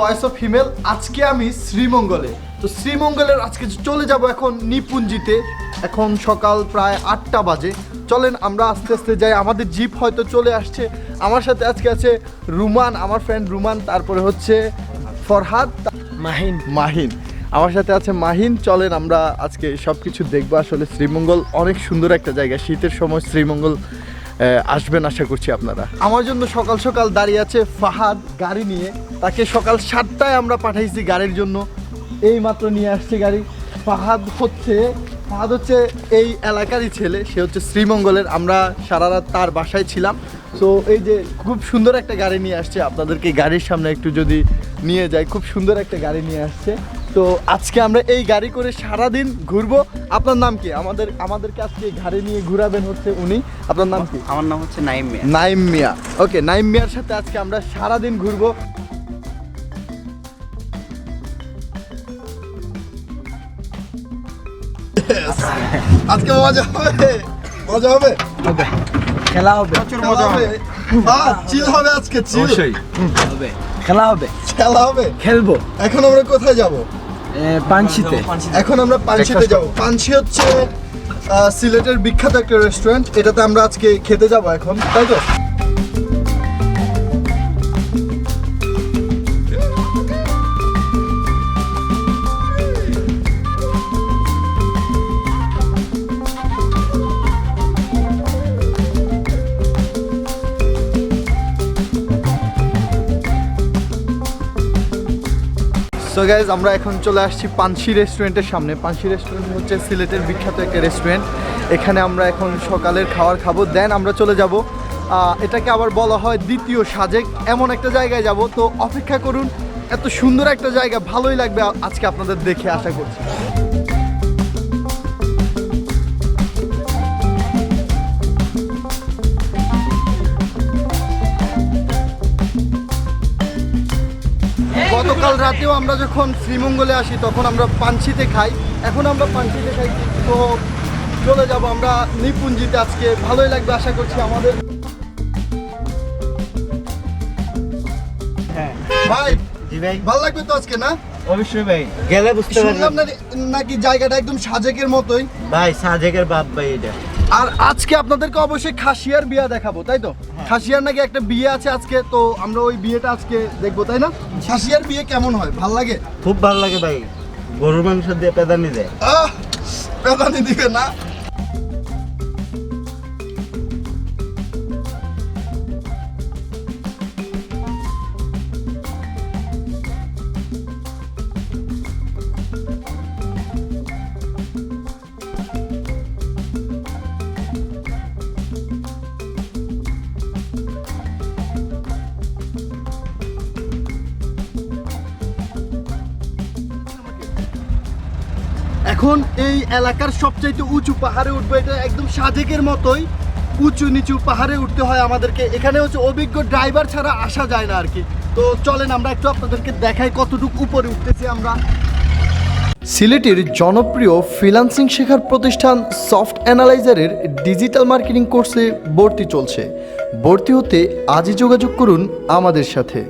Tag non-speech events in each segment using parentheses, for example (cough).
Voice of female আজকে আমি শ্রীমঙ্গলে। তো শ্রীমঙ্গলের আজকে চলে যাব এখন নিপুঞ্জিতে এখন সকাল প্রায় আটটা বাজে। চলেন আমরা আস্তে আস্তে যাই আমাদের জিপ হয়তো চলে আসছে। আমার সাথে আজকে আছে রুমান আমার ফ্রেন্ড রুমান তারপরে হচ্ছে ফরহাদ মাহিন। মাহিন। আমার সাথে আছে মাহিন চলেন আমরা আজকে সব কিছু দেখব। আসলে শ্রীমঙ্গল অনেক সুন্দর একটা জায়গা। শীতের সময় শ্রীমঙ্গল আসবেন আশা করছি আপনারা। আমার জন্য সকাল সকাল দাঁড়িয়ে আছে ফাহাদ গাড়ি নিয়ে। তাকে সকাল সাতটায় আমরা পাঠাইছি গাড়ির জন্য। এই মাত্র নিয়ে আসছে গাড়ি। ফাহাদ হচ্ছে ফাহাদ হচ্ছে এই এলাকারই ছেলে, সে হচ্ছে শ্রীমঙ্গলের। আমরা সারা রাত তার বাসায় ছিলাম। তো এই যে খুব সুন্দর একটা গাড়ি নিয়ে আসছে। আপনাদেরকে গাড়ির সামনে একটু যদি নিয়ে যাই, খুব সুন্দর একটা গাড়ি নিয়ে আসছে। তো আজকে আমরা এই গাড়ি করে সারা দিন ঘুরবো। আপনার নাম কি? আমাদের আমাদেরকে আজকে গাড়ি নিয়ে ঘুরাবেন হচ্ছে উনি। আপনার নাম কি? আমার নাম হচ্ছে নাইম মিয়া। নাইম মিয়া। ওকে নাইম মিয়ার সাথে আজকে আমরা সারা দিন ঘুরবো। আজকে মজা হবে। মজা হবে? খেলা হবে। প্রচুর মজা হবে। চিল হবে আজকে চিল হবে। খেলা হবে? খেলা হবে? খেলব। এখন আমরা কোথায় যাব? পানশিতে এখন আমরা পানশিতে যাব। পানশি হচ্ছে সিলেটের বিখ্যাত একটা রেস্টুরেন্ট এটাতে আমরা আজকে খেতে যাব এখন। তাই তো? সো গাইজ আমরা এখন চলে আসছি পানসি রেস্টুরেন্টের সামনে। পানসি রেস্টুরেন্ট হচ্ছে সিলেটের বিখ্যাত একটা রেস্টুরেন্ট। এখানে আমরা এখন সকালের খাবার খাব দেন আমরা চলে যাব। এটাকে আবার বলা হয় দ্বিতীয় সাজেক। এমন একটা জায়গায় যাব। তো অপেক্ষা করুন, এত সুন্দর একটা জায়গা, ভালোই লাগবে আজকে আপনাদের দেখে আশা করছি। গতকাল রাতেও আমরা যখন শ্রীমঙ্গলে আসি তখন আমরা পাঞ্চিতে খাই। এখন আমরা পাঞ্চিতে খাই তো চলে যাব আমরা নিপুঞ্জিতে আজকে। ভালোই লাগবে আশা করছি আমাদের। হ্যাঁ। ভাই ভালো লাগবে তো আজকে না? অবশ্যই ভাই গেলে বুঝতে পারবেন। নাকি জায়গাটা একদম সাজেকের মতোই? ভাই সাজেকের বাপ ভাই এটা। আর আজকে আপনাদেরকে অবশ্যই খাসিয়ার বিয়া দেখাবো তাই তো? খাসিয়ার নাকি একটা বিয়ে আছে আজকে তো আমরা ওই বিয়েটা আজকে দেখব তাই না? খাসিয়ার বিয়ে কেমন হয়? ভালো লাগে? খুব ভালো লাগে ভাই। গরুর মাংস দিয়ে পেদানি দেয়। আহ! পেদানি দিবে না? এখন এই এলাকার সবচাইতে উঁচু পাহাড়ে উঠবো, এটা একদম সাজেকের মতোই উঁচু নিচু পাহাড়ে উঠতে হয় আমাদেরকে। এখানে হচ্ছে অভিজ্ঞ ড্রাইভার ছাড়া আসা যায় না আর কি। তো চলেন আমরা একটু আপনাদেরকে দেখাই কতটুকু উপরে উঠতেছি আমরা। সিলেটের জনপ্রিয় ফ্রিল্যান্সিং শেখার প্রতিষ্ঠান সফট অ্যানালাইজারের ডিজিটাল মার্কেটিং কোর্সে ভর্তি চলছে। ভর্তি হতে আজই যোগাযোগ করুন আমাদের সাথে।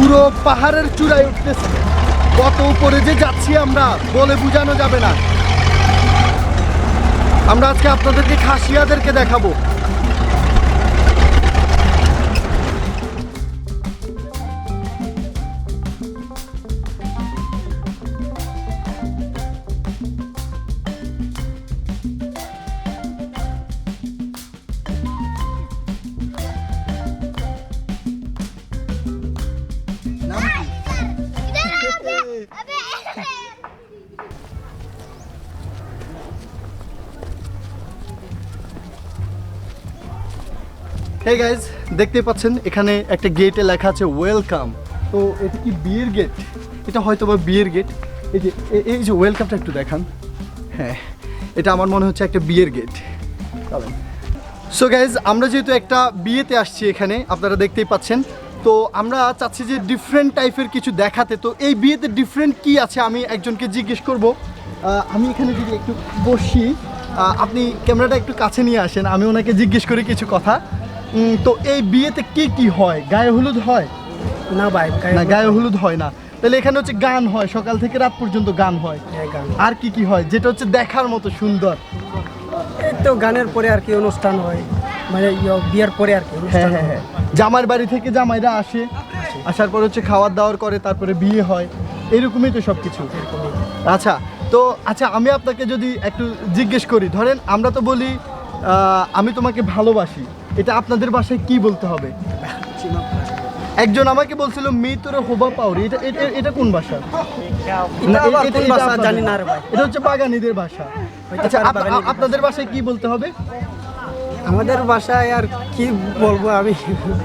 পুরো পাহাড়ের চূড়ায় উঠতেছে। কত উপরে যে যাচ্ছি আমরা, বলে বোঝানো যাবে না। আমরা আজকে আপনাদেরকে খাসিয়াদেরকে দেখাবো। হে গাইজ দেখতে পাচ্ছেন, এখানে একটা গেটে লেখা আছে ওয়েলকাম তো এটা কি বিয়ের গেট এটা হয়তো বা বিয়ের গেট এই যে এই যে ওয়েলকামটা একটু দেখান। হ্যাঁ এটা আমার মনে হচ্ছে একটা বিয়ের গেট সো গাইজ আমরা যেহেতু একটা বিয়েতে আসছি এখানে, আপনারা দেখতেই পাচ্ছেন, তো আমরা চাচ্ছি যে ডিফারেন্ট টাইপের কিছু দেখাতে। তো এই বিয়েতে ডিফারেন্ট কি আছে আমি একজনকে জিজ্ঞেস করব। আমি এখানে যদি একটু বসি আপনি ক্যামেরাটা একটু কাছে নিয়ে আসেন, আমি ওনাকে জিজ্ঞেস করি কিছু কথা। তো এই বিয়েতে কি কি হয়? গায়ে হলুদ হয়? না ভাই না গায়ে হলুদ হয় না। তাহলে এখানে হচ্ছে গান হয় সকাল থেকে রাত পর্যন্ত গান হয়। আর কি কি হয়? যেটা হচ্ছে দেখার মতো সুন্দর। এই তো গানের পরে আর কি অনুষ্ঠান হয়। মানে ইয়ে বিয়ের পরে আর কি হ্যাঁ হ্যাঁ হ্যাঁ। জামাইয়ের বাড়ি থেকে জামাইরা আসে। আসার পর হচ্ছে খাওয়ার দাওয়ার করে তারপরে বিয়ে হয়। এরকমই তো সব কিছু আচ্ছা তো আচ্ছা আমি আপনাকে যদি একটু জিজ্ঞেস করি ধরেন আমরা তো বলি আমি তোমাকে ভালোবাসি। এটা আপনাদের বাসায় কি বলতে হবে? একজন আমাকে বলছিল মি তোর হোবা পাউরি এটা এটা- কোন ভাষা কোন জানি না ভাই। এটা হচ্ছে বাগানিদের ভাষা আচ্ছা আপনাদের ভাষায় কি বলতে হবে? আমাদের ভাষায় আর কি বলব আমি?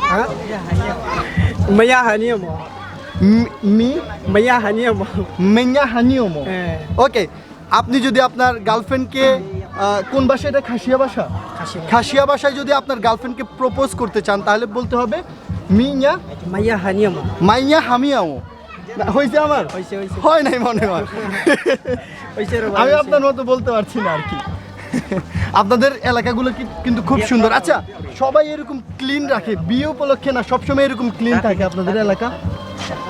হ্যাঁ? মাইয়া হানিয়ে মি- মি মাইয়া হানিয়ে মো। মেঙ্গা হ্যাঁ। ওকে আপনি যদি আপনার গার্লফ্রেন্ডকে কোন ভাষা এটা? খাসিয়া ভাষা? খাসিয়া। ভাষায় যদি আপনার গার্লফ্রেন্ডকে প্রপোজ করতে চান তাহলে বলতে হবে মিয়া মাইয়া হানিয়ে মো মাইয়া হামিয়াও। হয়েছে আমার? হয় নাই মনে হয়। আমি আপনার মতো বলতে পারছি না আর কি। (laughs) আপনাদের এলাকাগুলো কি- কিন্তু খুব সুন্দর। আচ্ছা সবাই এরকম ক্লিন রাখে বিয়ে উপলক্ষে না সবসময় এরকম ক্লিন থাকে। আপনাদের এলাকা?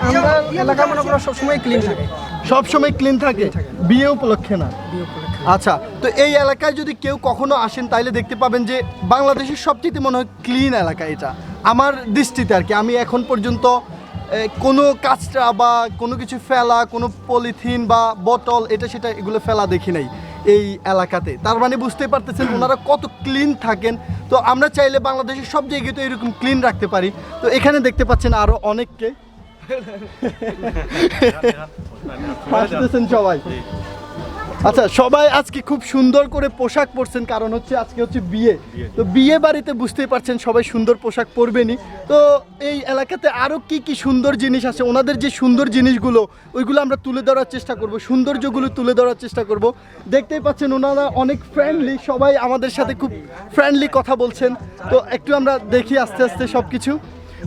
আমরা এলাকা মনে করো সবসময় ক্লিন থাকে। সবসময় ক্লিন থাকে। বিয়ে উপলক্ষে না। বিয়ে উপলক্ষে। আচ্ছা তো এই এলাকায় যদি কেউ কখনো আসেন তাইলে দেখতে পাবেন যে বাংলাদেশের সবচেয়ে মনে হয় ক্লিন এলাকা এটা। আমার দৃষ্টিতে আর কি আমি এখন পর্যন্ত কোনো কাঁচরা বা কোনো কিছু ফেলা কোনো পলিথিন বা বোতল এটা সেটা এগুলো ফেলা দেখি নাই এই এলাকাতে। তার মানে বুঝতে পারতেছেন ওনারা কত ক্লিন থাকেন। তো আমরা চাইলে বাংলাদেশের সব জায়গায় তো এরকম ক্লিন রাখতে পারি। তো এখানে দেখতে পাচ্ছেন আরও অনেককে। (laughs) সবাই। আচ্ছা সবাই আজকে খুব সুন্দর করে পোশাক পরছেন, কারণ হচ্ছে আজকে হচ্ছে বিয়ে। তো বিয়ে বাড়িতে বুঝতেই পারছেন সবাই সুন্দর পোশাক পরবেনই। তো এই এলাকাতে আরও কি কি সুন্দর জিনিস আছে? ওনাদের যে সুন্দর জিনিসগুলো, ওইগুলো আমরা তুলে ধরার চেষ্টা করব, সৌন্দর্যগুলো তুলে ধরার চেষ্টা করব। দেখতেই পাচ্ছেন ওনারা অনেক ফ্রেন্ডলি সবাই আমাদের সাথে খুব ফ্রেন্ডলি কথা বলছেন। তো একটু আমরা দেখি আস্তে আস্তে সব কিছু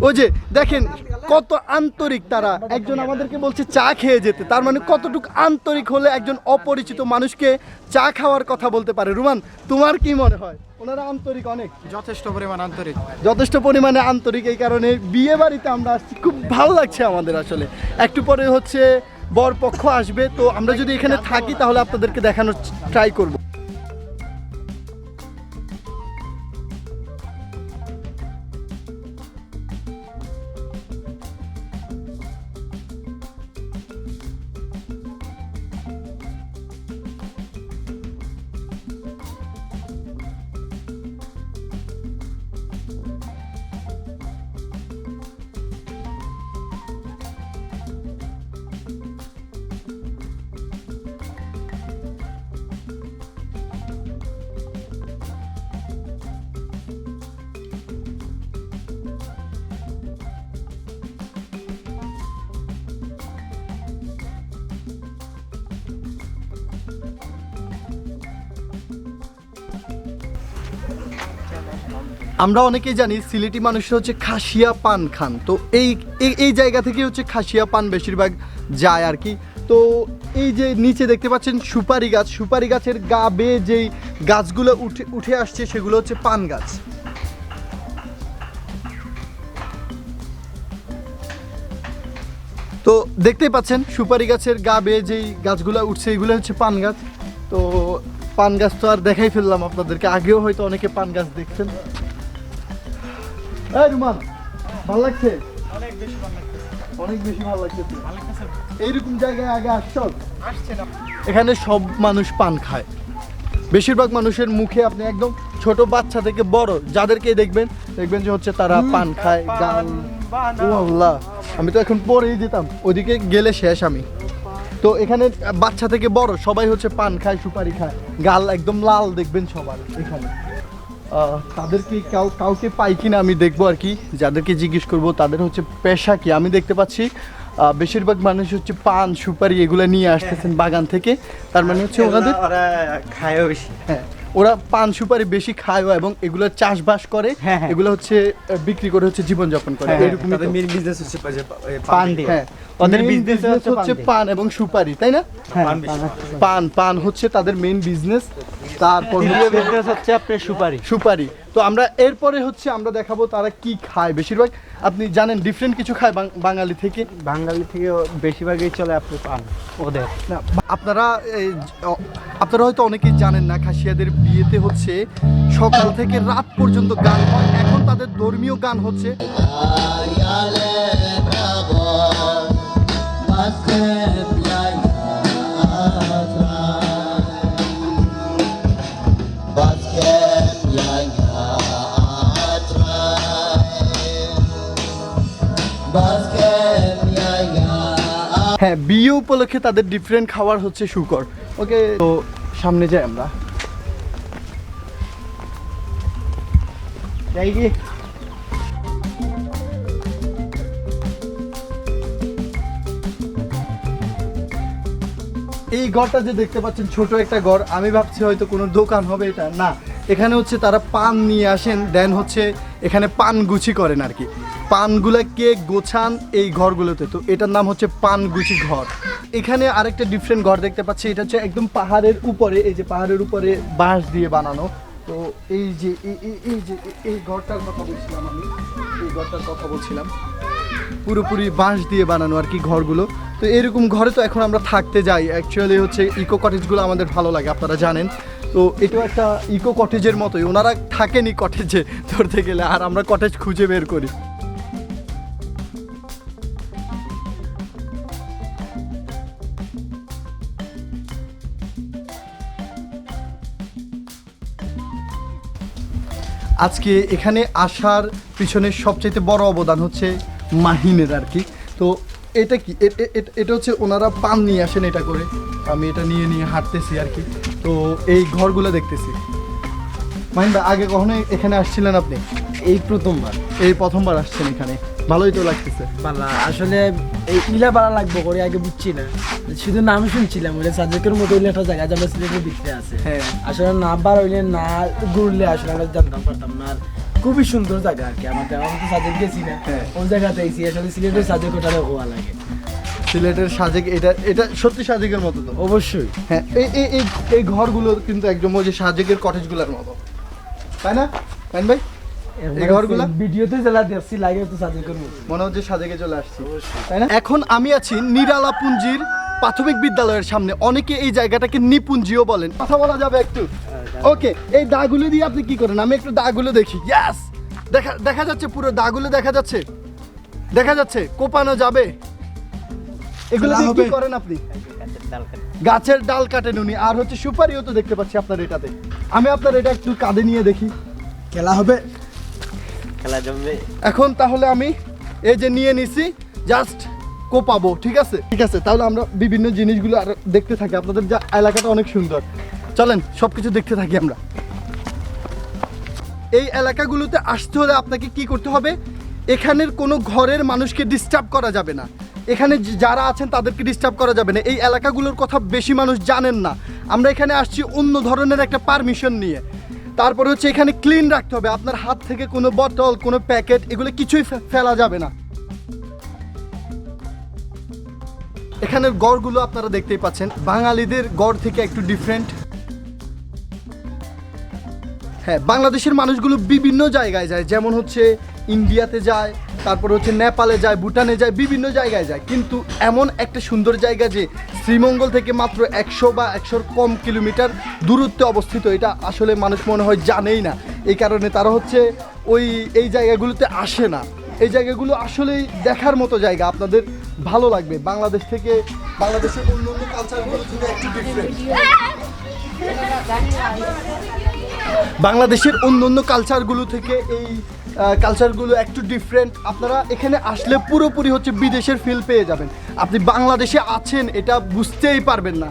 ওই যে, দেখেন কত আন্তরিক তারা। একজন আমাদেরকে বলছে চা খেয়ে যেতে। তার মানে কতটুকু আন্তরিক হলে একজন অপরিচিত মানুষকে চা খাওয়ার কথা বলতে পারে। রুমান তোমার কি মনে হয়? ওনারা আন্তরিক অনেক। যথেষ্ট পরিমাণ আন্তরিক। যথেষ্ট পরিমাণে আন্তরিক এই কারণে বিয়ে বাড়িতে আমরা আসছি। খুব ভালো লাগছে আমাদের আসলে। একটু পরে হচ্ছে বর পক্ষ আসবে। তো আমরা যদি এখানে থাকি তাহলে আপনাদেরকে দেখানোর ট্রাই করব। আমরা অনেকেই জানি সিলেটি মানুষরা হচ্ছে খাসিয়া পান খান। তো এই, এই- জায়গা থেকে হচ্ছে খাসিয়া পান বেশিরভাগ যায় আর কি। তো এই যে নিচে দেখতে পাচ্ছেন সুপারি গাছ, সুপারি গাছের গা বেয়ে যেই গাছগুলো উঠে উঠে আসছে সেগুলো হচ্ছে পান গাছ। তো দেখতেই পাচ্ছেন সুপারি গাছের গা বেয়ে যেই গাছগুলো উঠছে এগুলো হচ্ছে পান গাছ। তো পান গাছ তো আর দেখাই ফেললাম আপনাদেরকে। আগেও হয়তো অনেকে পান গাছ দেখছেন এই রুমান ভালো লাগছে? অনেক বেশি ভালো লাগছে। এইরকম জায়গায় আগে আসছ? এখানে সব মানুষ পান খায়। বেশিরভাগ মানুষের মুখে আপনি একদম ছোট বাচ্চা থেকে বড় যাদেরকে দেখবেন দেখবেন যে হচ্ছে তারা পান খায় গান আল্লাহ আমি তো এখন পরেই দিতাম ওইদিকে গেলে শেষ আমি। তো এখানে বাচ্চা থেকে বড় সবাই হচ্ছে পান খায় সুপারি খায়। গাল একদম লাল দেখবেন সবার এখানে। তাদেরকে কাউ কাউকে পাই কিনা আমি দেখব আর কি। যাদেরকে জিজ্ঞেস করব তাদের হচ্ছে পেশা কি? আমি দেখতে পাচ্ছি বেশিরভাগ মানুষ হচ্ছে পান সুপারি এগুলো নিয়ে আসতেছেন বাগান থেকে। তার মানে হচ্ছে ওনাদের খায় খায়ও বেশি। হ্যাঁ। ওরা পান সুপারি বেশি খায় এবং এগুলো চাষবাস করে হ্যাঁ, হ্যাঁ। এগুলো হচ্ছে বিক্রি করে হচ্ছে জীবনযাপন করে। এরকমই তো। তাদের মেন বিজনেস হচ্ছে পান দিয়ে। হ্যাঁ। ওদের business হচ্ছে পান এবং সুপারি তাই না? পান পান পান হচ্ছে তাদের মেইন বিজনেস তারপর বিজনেস হচ্ছে আপনার সুপারি। সুপারি। তো আমরা এরপরে হচ্ছে আমরা দেখাবো তারা কি খায় বেশিরভাগ। আপনি জানেন ডিফারেন্ট কিছু খায় বাঙালি থেকে। বাঙালি থেকে বেশিরভাগই চলে আপনি পান ওদের। আপনারা এই আপনারা হয়তো অনেকেই জানেন না খাসিয়াদের বিয়েতে হচ্ছে সকাল থেকে রাত পর্যন্ত গান হয়। এখন তাদের ধর্মীয় গান হচ্ছে হ্যাঁ বিয়ে উপলক্ষে তাদের ডিফারেন্ট খাবার হচ্ছে শুকর। ওকে তো সামনে যাই আমরা। কি এই ঘরটা যে দেখতে পাচ্ছেন, ছোট একটা ঘর আমি ভাবছি হয়তো কোনো দোকান হবে এটা। না, এখানে হচ্ছে তারা পান নিয়ে আসেন, দেন হচ্ছে এখানে পান গুছি করেন আর কি। পানগুলাকে গোছান এই ঘরগুলোতে? তো এটার নাম হচ্ছে পানগুছি ঘর। এখানে আরেকটা ডিফারেন্ট ঘর দেখতে পাচ্ছি, এটা হচ্ছে একদম পাহাড়ের উপরে, এই যে পাহাড়ের উপরে বাঁশ দিয়ে বানানো। তো এই যে, এই- যে, এই ঘরটার কথা বলছিলাম আমি, এই ঘরটার কথা বলছিলাম। পুরোপুরি বাঁশ দিয়ে বানানো আর কি ঘরগুলো। তো এরকম ঘরে তো এখন আমরা থাকতে যাই। অ্যাকচুয়ালি হচ্ছে ইকো কটেজগুলো আমাদের ভালো লাগে, আপনারা জানেন। তো এটাও একটা ইকো কটেজের মতোই। ওনারা থাকেনি কটেজে ধরতে গেলে। আর আমরা কটেজ খুঁজে বের করি। আজকে এখানে আসার পিছনে সবচাইতে বড় অবদান হচ্ছে মাহিনের আর কি। তো এটা কি? এটা হচ্ছে ওনারা পান নিয়ে আসেন এটা করে। আমি এটা নিয়ে নিয়ে হাঁটতেছি আর কি। তো এই ঘরগুলো দেখতেছি। মাহিন ভাই, আগে কখনো এখানে আসছিলেন আপনি? এই প্রথমবার। এই প্রথমবার আসছেন এখানে। ভালোই তো লাগতেছে। বালা আসলে এই ইলা বালা লাগবো করে আগে বুঝছি না। শুধু নাম শুনছিলাম ওইটা সাজেকের মতো ওইলে একটা জায়গা যেমন সিলেটের ভিতরে আছে। হ্যাঁ। আসলে না বার হইলে না ঘুরলে আসলে আমরা জানতাম পারতাম না। খুবই সুন্দর জায়গা আর কি আমাদের আমি তো সাজেক গেছি না হ্যাঁ। ওই জায়গাতে এসি আসলে সিলেটের সাজেক ওটা হওয়া লাগে। সিলেটের সাজেক এটা এটা সত্যি সাজেকের মতো তো? অবশ্যই। হ্যাঁ এই এই এই ঘরগুলো কিন্তু একদম ওই যে সাজেকের কটেজগুলোর মতো। তাই না? তাই ভাই? ভিডিওতে জেলা দেখছি লাগে তো সাজেকের মতো মনে হচ্ছে সাজেকে চলে আসছি। তাই না? এখন আমি আছি নিরালা পুঞ্জির প্রাথমিক বিদ্যালয়ের সামনে। অনেকে এই জায়গাটাকে নিপুঞ্জিও বলেন। কথা বলা যাবে একটু? ওকে এই দাগুলো দিয়ে আপনি কি করেন? আমি একটু দাগুলো দেখি। ইয়াস দেখা দেখা যাচ্ছে পুরো দাগুলো দেখা যাচ্ছে। দেখা যাচ্ছে কোপানো যাবে। এগুলো দিয়ে কি করেন আপনি? গাছের ডাল কাটেন উনি। আর হচ্ছে সুপারিও তো দেখতে পাচ্ছি আপনার এটাতে। আমি আপনার এটা একটু কাঁধে নিয়ে দেখি। খেলা হবে। খেলা জমবে। এখন তাহলে আমি এই যে নিয়ে নিছি জাস্ট কোপাবো, ঠিক আছে? ঠিক আছে, তাহলে আমরা বিভিন্ন জিনিসগুলো আর দেখতে থাকি। আপনাদের যা এলাকাটা অনেক সুন্দর। চলেন সব কিছু দেখতে থাকি আমরা। এই এলাকাগুলোতে আসতে হলে আপনাকে কি করতে হবে? এখানের কোনো ঘরের মানুষকে ডিস্টার্ব করা যাবে না। এখানে যারা আছেন তাদেরকে ডিস্টার্ব করা যাবে না। এই এলাকাগুলোর কথা বেশি মানুষ জানেন না। আমরা এখানে আসছি অন্য ধরনের একটা পারমিশন নিয়ে। তারপরে হচ্ছে এখানে ক্লিন রাখতে হবে। আপনার হাত থেকে কোনো বটল কোনো প্যাকেট এগুলো কিছুই ফেলা যাবে না। এখানের গড়গুলো আপনারা দেখতেই পাচ্ছেন। বাঙালিদের গড় থেকে একটু ডিফারেন্ট হ্যাঁ বাংলাদেশের মানুষগুলো বিভিন্ন জায়গায় যায়। যেমন হচ্ছে ইন্ডিয়াতে যায় তারপর হচ্ছে নেপালে যায়, ভুটানে যায়, বিভিন্ন জায়গায় যায়। কিন্তু এমন একটা সুন্দর জায়গা যে শ্রীমঙ্গল থেকে মাত্র একশো বা একশোর কম কিলোমিটার দূরত্বে অবস্থিত, এটা আসলে মানুষ মনে হয় জানেই না। এই কারণে তারা হচ্ছে ওই, এই জায়গাগুলোতে আসে না। এই জায়গাগুলো আসলেই দেখার মতো জায়গা, আপনাদের ভালো লাগবে। বাংলাদেশ থেকে, বাংলাদেশের অন্য অন্য কালচারগুলো থেকে একটু ডিফারেন্ট বাংলাদেশের অন্য অন্য কালচারগুলো থেকে এই কালচারগুলো একটু ডিফারেন্ট আপনারা এখানে আসলে পুরোপুরি হচ্ছে বিদেশের ফিল পেয়ে যাবেন। আপনি বাংলাদেশে আছেন, এটা বুঝতেই পারবেন না।